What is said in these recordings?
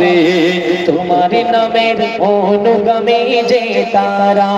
সবে তোমার নামের অনুগামী যে তারা,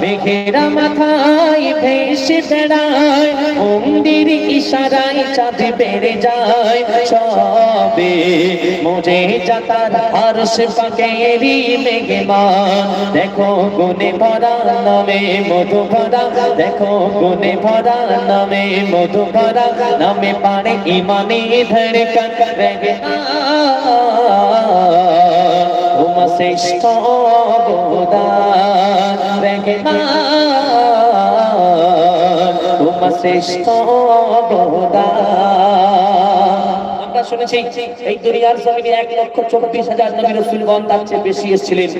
মেঘেরা মাথায় ভেসে বেড়ায়, মন্দির ইশারায় চাঁদ বেড়ে যায়। সবে মোজে যাতার আর সে পাকেরি মেঘমান। দেখো গুনে ভরা নামে মধু ভরা, দেখো গুনে ভরা নামে মধু ভরা, নামে পারে ইমানে ধড়কন, রেগে তোমা অবদান রেগে তোমা শ্রেষ্ঠ অবদান। আমরা শুনেছি এই দুনিয়ার জমিনে এক লক্ষ চব্বিশ হাজার নবী রসুলগণ তার বেশি এসেছিলেন।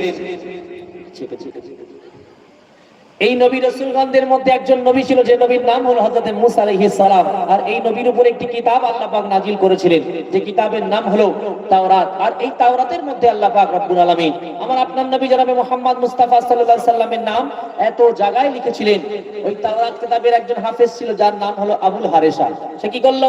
এই নবী রসুলগণদের মধ্যে একজন নবী ছিল যে নবীর নাম হলো হযরত মুসা সালাম। আর এই নবীর উপর একটি কিতাব আল্লাহ নাজিল করেছিলেন। যে কিতাবের নাম হলো তাওরাত। আর এই তাওরাতের মধ্যে আল্লাহ রব্বুল আলামিন আমার আপনার নবী জনাবে মুহাম্মদ মুস্তাফা আলাইহি সাল্লামের নাম এত জায়গায় লিখেছিলেন। ওই তাওরাত কিতাবের একজন হাফেজ ছিল যার নাম হলো আবুল হারেসা। সে কি করল?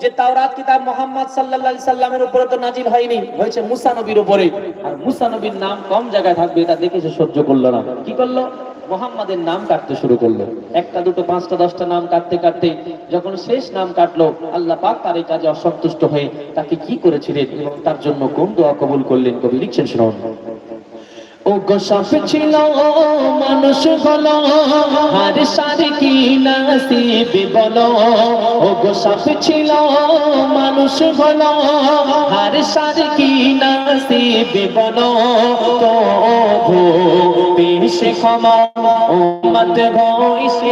যে তাওরাত কিতাব মোহাম্মদ আলাইহি সাল্লামের উপরে তো নাজিল হয়নি, হয়েছে মুসা নবীর উপরে। আর মুসা নবীর নাম কম জায়গায় থাকবে, এটা দেখে সে সহ্য করল না। কি করল? মোহাম্মদের নাম কাটতে শুরু করল। একটা, দুটো, পাঁচটা, দশটা নাম কাটতে কাটতে যখন শেষ নাম কাটলো, আল্লাহ পাক তার এই কাজে অসন্তুষ্ট হয়ে তাকে কি করেছিলেন এবং তার জন্য কোন দোয়া কবুল করলেন কবি লিখছেন শুনুন। ও গোসাপ ছিল মানুষ হলো আর সার কি নাসিব বলো। ও গোসাপ ছিল মানুষ হলো আর সার কি নাসিব বলো। তো পেশে ক্ষমা উম্মত হইছে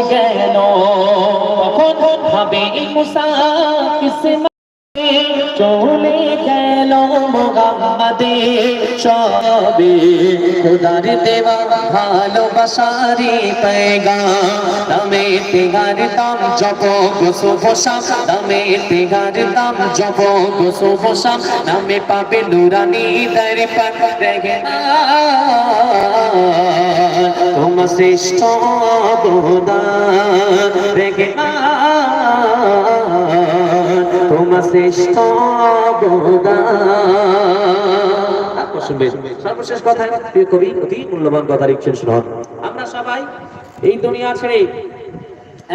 হবে মুসা মোহাম্মদে সবে খুদার দেওয়া ভালোবাসারি পেগা নামে তেগার দাম, জপ গোসো বসাম নামে তেগার দাম, জপ গোসো বসাম নামে পাবে নুরানি দারি রেগে তোমা শ্রেষ্ঠ রেগে তোমা শ্রেষ্ঠ সর্বশেষ কথা প্রিয় কবি অতি মূল্যবান কথা লিখছেন শুনুন আমরা সবাই এই দুনিয়া ছেড়ে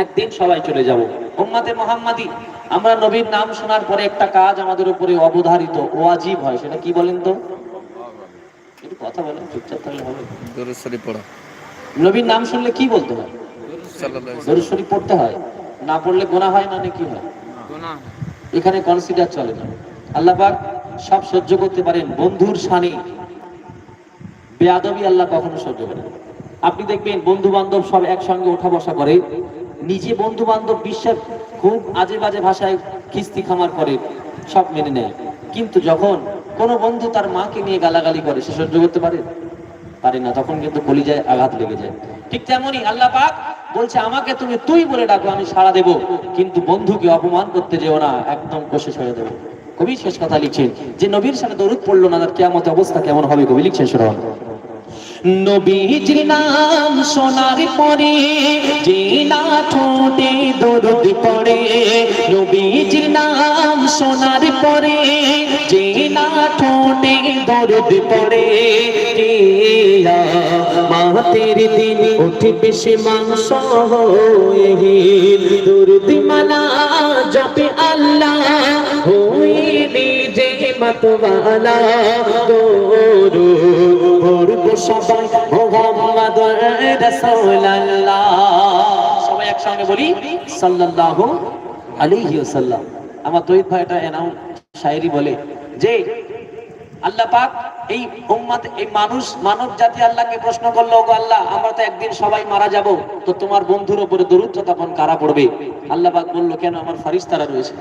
একদিন সবাই চলে যাব। উম্মাতে মোহাম্মদী আমরা নবীর নাম শোনার পরে একটা কাজ আমাদের উপরে অবধারিত ওয়াজিব হয়। সেটা কি বলেন তো? একটু কথা বলেন চুপচাপ থাকলে হবে। দরুদ শরীফ পড়া। নবীর নাম শুনলে কি বলতে হয়? দরুদ শরীফ পড়তে হয়। না পড়লে গোনা হয় না কি হয়। এখানে কনসিডার চলে না। আল্লাহ পাক সব সহ্য করতে পারেন বন্ধুর শানে। বেয়াদবি আল্লাহ কখনো সহ্য করেন আপনি দেখবেন বন্ধু বান্ধব সব একসঙ্গে ওঠা বসা করে। নিজে বন্ধু বান্ধব বিশ্বের খুব আজে বাজে ভাষায় কিস্তি খামার করে, সব মেনে নেয়। কিন্তু যখন কোনো বন্ধু তার মাকে নিয়ে গালাগালি করে, সে সহ্য করতে পারে? পারে না। তখন কিন্তু কলিজায় আঘাত লেগে যায়। ঠিক তেমনই আল্লাহ পাক বলছে, আমাকে তুমি তুই বলে ডাকো, আমি সাড়া দেব। কিন্তু বন্ধুকে অপমান করতে যেও না, একদম কষে হয়ে দেবো। কবি শেষ কথা লিখছেন, যে নবীর সাথে দরুদ পড়ল না, তার কেমন অবস্থা কেমন হবে? কবি লিখছেন শুনুন নবীজির নাম শোনার পরে যে না ঠোঁটে দরুদ পড়ে, নবীজির নাম শোনার পরে যে না ঠোঁটে দরুদ পড়ে। মাতের দিন উঠবে সে মাংস দরুদ মালা জপে আল্লাহ হয়ে নিজে মতওয়ালা দরুদ পড়ব সবাই মোহাম্মদ রাসূলুল্লাহ। সবাই বলি, সাল্লাল্লাহু আলাইহি ওয়াসাল্লাম। আমার শায়রি বলে যে, আল্লাহ পাক এই এই মানুষ, মানব জাতি আল্লাহকে প্রশ্ন করল গো আল্লাহ, আমরা তো একদিন সবাই মারা যাব, তো তোমার বন্ধুর উপরে দরুদ তখন কারা পড়বে? আল্লাহ পাক বলল, কেন? আমার ফারিস্তারা রয়েছে।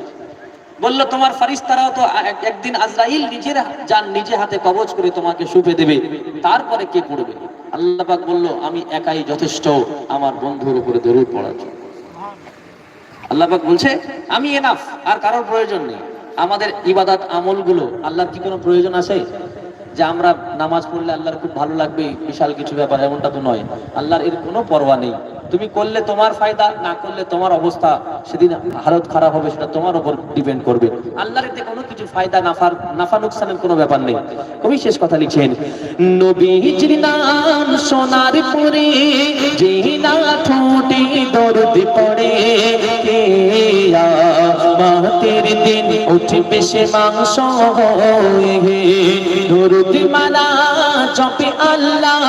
বলল, তোমার ফারিস্তারাও তো একদিন আজরাইল নিজের যান নিজে হাতে কবজ করে তোমাকে শুপে দেবে। তারপরে কে পড়বে বলল বলল, আমি একাই যথেষ্ট আমার বন্ধুর উপরে দরুদ পড়ার জন্য। আল্লাপাক বলছে, আমি এনাফ আর কারোর প্রয়োজন নেই। আমাদের ইবাদত আমলগুলো, আল্লাহর কি কোনো প্রয়োজন আছে? যে আমরা নামাজ পড়লে আল্লাহর খুব ভালো লাগবে, বিশাল কিছু ব্যাপার, এমনটা তো নয়। আল্লাহর এর কোনো পরোয়া নেই। তুমি করলে তোমার ফায়দা, না করলে তোমার অবস্থা সেদিন হালত খারাপ হবে, সেটা তোমার উপর ডিপেন্ড করবে। আল্লাহর এতে কোনো কিছু ফায়দা, নাফার, নাফা নুকসানের কোনো ব্যাপার নেই। কবি শেষ কথা লিখছেন নবীজির নাম সোনার পরে যে না ঠোঁটে দর্দ পড়ে কে মাতের দিন উঠবে সে মাংস হয়ে। দরুদ মালা জপে আল্লাহ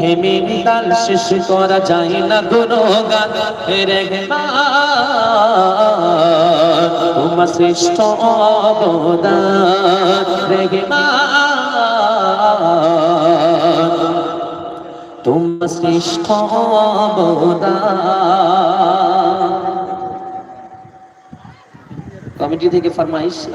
হে শেষ করা যায় না গুণগান। তোমার শ্রেষ্ঠ অবদান। তোমার শ্রেষ্ঠ অবদান। কমিটি থেকে ফরমাইশ